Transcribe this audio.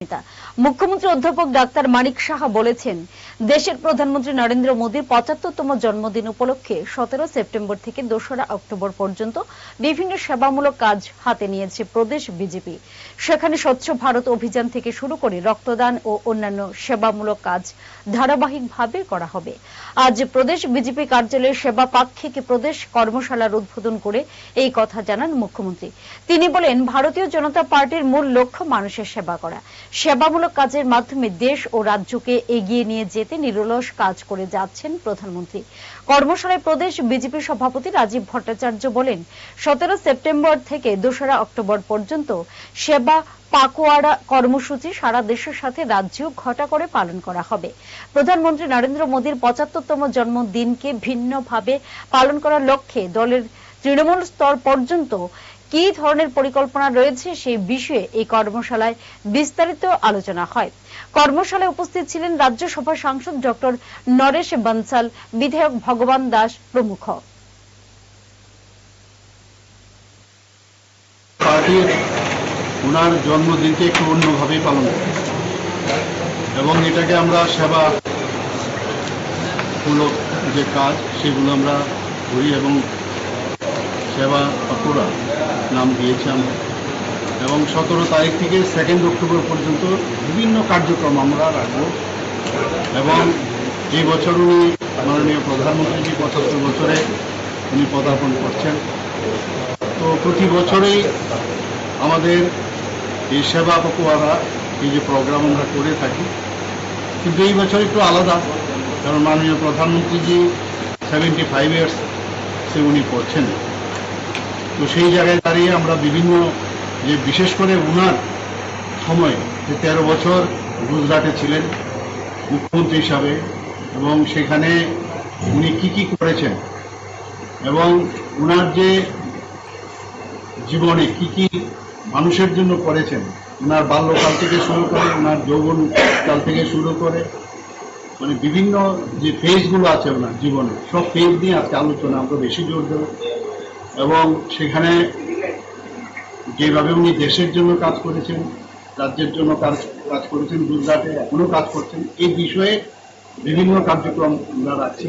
নেতা। মুখ্যমন্ত্রী অধ্যাপক ডাক্তার মানিক সাহা বলেছেন, দেশের প্রধানমন্ত্রী নরেন্দ্র মোদীর পঁচাত্তরতম জন্মদিন উপলক্ষে সতেরো সেপ্টেম্বর থেকে দোসরা অক্টোবর পর্যন্ত বিভিন্ন সেবামূলক কাজ হাতে নিয়েছে প্রদেশ বিজেপি। সেখানে স্বচ্ছ ভারত অভিযান থেকে শুরু করে রক্তদান ও অন্যান্য সেবামূলক কাজ ধারাবাহিকভাবে করা হবে। আজ প্রদেশ বিজেপি কার্যালয়ের সেবা পাক্ষিক প্রদেশ কর্মশালার উদ্বোধন করে এই কথা জানান মুখ্যমন্ত্রী। তিনি বলেন, ভারতীয় জনতা পার্টির মূল লক্ষ্য মানুষের সেবা করা। সেবামূলক কাজের মাধ্যমে দেশ ও রাজ্যকে এগিয়ে নিয়ে যেতে নিরলস কাজ করে যাচ্ছেন প্রধানমন্ত্রী। কর্মশালায় প্রদেশ বিজেপি সভাপতি রাজীব ভট্টাচার্য বলেন, সতেরো সেপ্টেম্বর থেকে দোসরা অক্টোবর পর্যন্ত সেবা পাকোয়াড়া কর্মসূচি সারা দেশের সাথে রাজ্যেও ঘটা করে পালন করা হবে। প্রধানমন্ত্রী নরেন্দ্র মোদীর পঁচাত্তরতম জন্মদিনকে ভিন্নভাবে পালন করার লক্ষ্যে দলের তৃণমূল স্তর পর্যন্ত কি ধরনের পরিকল্পনা রয়েছে সেই বিষয়ে এই কর্মশালায় বিস্তারিত আলোচনা হয়। কর্মশালায় উপস্থিত ছিলেন রাজ্যসভা সাংসদ ডক্টর নরেশ বনসাল, বিধায়ক ভগবান দাস প্রমুখ। পার্টির ওনার জন্মদিনকে একটু অন্যভাবে পালন করি। এবং এটাকে আমরা সেবা মূলক যে কাজ, সেগুলো আমরা করি এবং সেবা পাকুড়া নাম দিয়েছি আমরা এবং সতেরো তারিখ থেকে সেকেন্ড অক্টোবর পর্যন্ত বিভিন্ন কার্যক্রম আমরা রাখব। এবং এই বছর উনি মাননীয় প্রধানমন্ত্রী পঁচাত্তর বছরে উনি পদার্পণ করছেন। তো প্রতি বছরেই আমাদের এই সেবা পকুয়ারা, এই যে প্রোগ্রাম আমরা করে থাকি। কিন্তু এই বছর একটু আলাদা, কারণ মাননীয় প্রধানমন্ত্রীজি সেভেন্টি ফাইভ ইয়ার্স সে উনি করছেন। তো সেই জায়গায় দাঁড়িয়ে আমরা বিভিন্ন যে বিশেষ করে উনার সময়, যে তেরো বছর গুজরাটে ছিলেন মুখ্যমন্ত্রী হিসাবে, এবং সেখানে উনি কি কি করেছেন, এবং উনার যে জীবনে কি কি মানুষের জন্য করেছেন ওনার বাল্যকাল থেকে শুরু করে ওনার যৌবন কাল থেকে শুরু করে মানে বিভিন্ন যে ফেজগুলো আছে ওনার জীবনে, সব ফেজ নিয়ে আজকে আলোচনা, আমরা বেশি জোর দেব। এবং সেখানে যেভাবে উনি দেশের জন্য কাজ করেছেন, রাজ্যের জন্য কাজ কাজ করেছেন, গুজরাটে এখনও কাজ করছেন, এই বিষয়ে বিভিন্ন কার্যক্রম আমরা রাখছি।